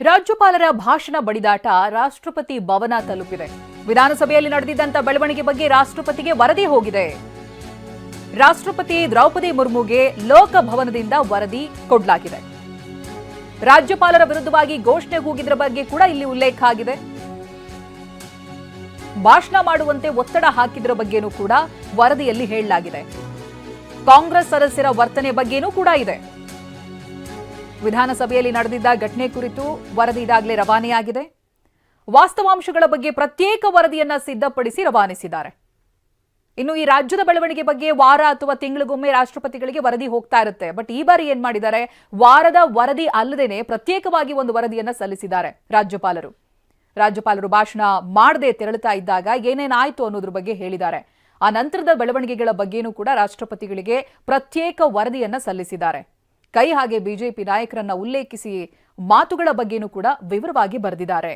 ರಾಜ್ಯಪಾಲರ ಭಾಷಣ ಬಡಿದಾಟ ರಾಷ್ಟ್ರಪತಿ ಭವನ ತಲುಪಿದೆ. ವಿಧಾನಸಭೆಯಲ್ಲಿ ನಡೆದಿದ್ದಂಥ ಬೆಳವಣಿಗೆ ಬಗ್ಗೆ ರಾಷ್ಟ್ರಪತಿಗೆ ವರದಿ ಹೋಗಿದೆ. ರಾಷ್ಟ್ರಪತಿ ದ್ರೌಪದಿ ಮುರ್ಮುಗೆ ಲೋಕಭವನದಿಂದ ವರದಿ ಕೊಡಲಾಗಿದೆ. ರಾಜ್ಯಪಾಲರ ವಿರುದ್ಧವಾಗಿ ಘೋಷಣೆ ಕೂಗಿದ್ರ ಬಗ್ಗೆ ಕೂಡ ಇಲ್ಲಿ ಉಲ್ಲೇಖ ಆಗಿದೆ. ಭಾಷಣ ಮಾಡುವಂತೆ ಒತ್ತಡ ಹಾಕಿದ್ರ ಬಗ್ಗೆನೂ ಕೂಡ ವರದಿಯಲ್ಲಿ ಹೇಳಲಾಗಿದೆ. ಕಾಂಗ್ರೆಸ್ ಸದಸ್ಯರ ವರ್ತನೆ ಬಗ್ಗೆನೂ ಕೂಡ ಇದೆ. ವಿಧಾನಸಭೆಯಲ್ಲಿ ನಡೆದಿದ್ದ ಘಟನೆ ಕುರಿತು ವರದಿ ಈಗಾಗಲೇ ರವಾನೆಯಾಗಿದೆ. ವಾಸ್ತವಾಂಶಗಳ ಬಗ್ಗೆ ಪ್ರತ್ಯೇಕ ವರದಿಯನ್ನ ಸಿದ್ಧಪಡಿಸಿ ರವಾನಿಸಿದ್ದಾರೆ. ಇನ್ನು ಈ ರಾಜ್ಯದ ಬೆಳವಣಿಗೆ ಬಗ್ಗೆ ವಾರ ಅಥವಾ ತಿಂಗಳಿಗೊಮ್ಮೆ ರಾಷ್ಟ್ರಪತಿಗಳಿಗೆ ವರದಿ ಹೋಗ್ತಾ ಇರುತ್ತೆ. ಬಟ್ ಈ ಬಾರಿ ಏನ್ ಮಾಡಿದ್ದಾರೆ? ವಾರದ ವರದಿ ಅಲ್ಲದೇನೆ ಪ್ರತ್ಯೇಕವಾಗಿ ಒಂದು ವರದಿಯನ್ನ ಸಲ್ಲಿಸಿದ್ದಾರೆ ರಾಜ್ಯಪಾಲರು. ರಾಜ್ಯಪಾಲರು ಭಾಷಣ ಮಾಡದೆ ತೆರಳುತ್ತಾ ಇದ್ದಾಗ ಏನೇನಾಯ್ತು ಅನ್ನೋದ್ರ ಬಗ್ಗೆ ಹೇಳಿದ್ದಾರೆ. ಆ ನಂತರದ ಬೆಳವಣಿಗೆಗಳ ಬಗ್ಗೆನೂ ಕೂಡ ರಾಷ್ಟ್ರಪತಿಗಳಿಗೆ ಪ್ರತ್ಯೇಕ ವರದಿಯನ್ನ ಸಲ್ಲಿಸಿದ್ದಾರೆ. ಕೈ ಹಾಗೆ ಬಿಜೆಪಿ ನಾಯಕರನ್ನ ಉಲ್ಲೇಖಿಸಿ ಮಾತುಗಳ ಬಗ್ಗೆನೂ ಕೂಡ ವಿವರವಾಗಿ ಬರೆದಿದ್ದಾರೆ.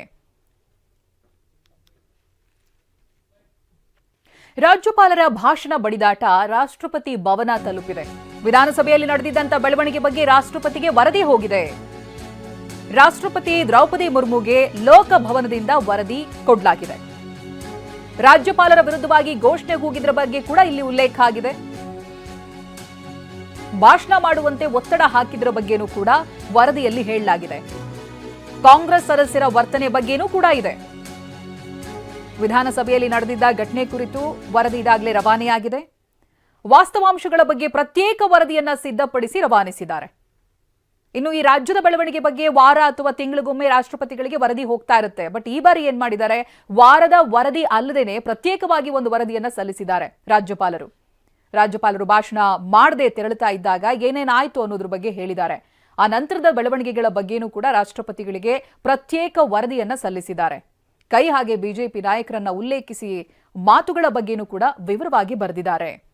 ರಾಜ್ಯಪಾಲರ ಭಾಷಣ ಬಡಿದಾಟ ರಾಷ್ಟ್ರಪತಿ ಭವನ ತಲುಪಿದೆ. ವಿಧಾನಸಭೆಯಲ್ಲಿ ನಡೆದಿದ್ದಂತ ಬೆಳವಣಿಗೆ ಬಗ್ಗೆ ರಾಷ್ಟ್ರಪತಿಗೆ ವರದಿ ಹೋಗಿದೆ. ರಾಷ್ಟ್ರಪತಿ ದ್ರೌಪದಿ ಮುರ್ಮುಗೆ ಲೋಕಭವನದಿಂದ ವರದಿ ಕೊಡಲಾಗಿದೆ. ರಾಜ್ಯಪಾಲರ ವಿರುದ್ಧವಾಗಿ ಘೋಷಣೆ ಕೂಗಿದ್ರ ಬಗ್ಗೆ ಕೂಡ ಇಲ್ಲಿ ಉಲ್ಲೇಖ ಆಗಿದೆ. ಭಾಷಣ ಮಾಡುವಂತೆ ಒತ್ತಡ ಹಾಕಿದ್ರ ಬಗ್ಗೆನೂ ಕೂಡ ವರದಿಯಲ್ಲಿ ಹೇಳಲಾಗಿದೆ. ಕಾಂಗ್ರೆಸ್ ಸದಸ್ಯರ ವರ್ತನೆ ಬಗ್ಗೆನೂ ಕೂಡ ಇದೆ. ವಿಧಾನಸಭೆಯಲ್ಲಿ ನಡೆದಿದ್ದ ಘಟನೆ ಕುರಿತು ವರದಿ ಈಗಾಗಲೇ ರವಾನೆಯಾಗಿದೆ. ವಾಸ್ತವಾಂಶಗಳ ಬಗ್ಗೆ ಪ್ರತ್ಯೇಕ ವರದಿಯನ್ನ ಸಿದ್ಧಪಡಿಸಿ ರವಾನಿಸಿದ್ದಾರೆ. ಇನ್ನು ಈ ರಾಜ್ಯದ ಬೆಳವಣಿಗೆ ಬಗ್ಗೆ ವಾರ ಅಥವಾ ತಿಂಗಳಿಗೊಮ್ಮೆ ರಾಷ್ಟ್ರಪತಿಗಳಿಗೆ ವರದಿ ಹೋಗ್ತಾ ಇರುತ್ತೆ. ಬಟ್ ಈ ಬಾರಿ ಏನ್ ಮಾಡಿದ್ದಾರೆ? ವಾರದ ವರದಿ ಅಲ್ಲದೇನೆ ಪ್ರತ್ಯೇಕವಾಗಿ ಒಂದು ವರದಿಯನ್ನ ಸಲ್ಲಿಸಿದ್ದಾರೆ ರಾಜ್ಯಪಾಲರು. ರಾಜ್ಯಪಾಲರು ಭಾಷಣ ಮಾಡದೆ ತೆರಳುತ್ತಾ ಇದ್ದಾಗ ಏನೇನಾಯಿತು ಅನ್ನೋದ್ರ ಬಗ್ಗೆ ಹೇಳಿದ್ದಾರೆ. ಆ ನಂತರದ ಬೆಳವಣಿಗೆಗಳ ಬಗ್ಗೆನೂ ಕೂಡ ರಾಷ್ಟ್ರಪತಿಗಳಿಗೆ ಪ್ರತ್ಯೇಕ ವರದಿಯನ್ನ ಸಲ್ಲಿಸಿದ್ದಾರೆ. ಕೈ ಹಾಗೆ ಬಿಜೆಪಿ ನಾಯಕರನ್ನ ಉಲ್ಲೇಖಿಸಿ ಮಾತುಗಳ ಬಗ್ಗೆನೂ ಕೂಡ ವಿವರವಾಗಿ ಬರೆದಿದ್ದಾರೆ.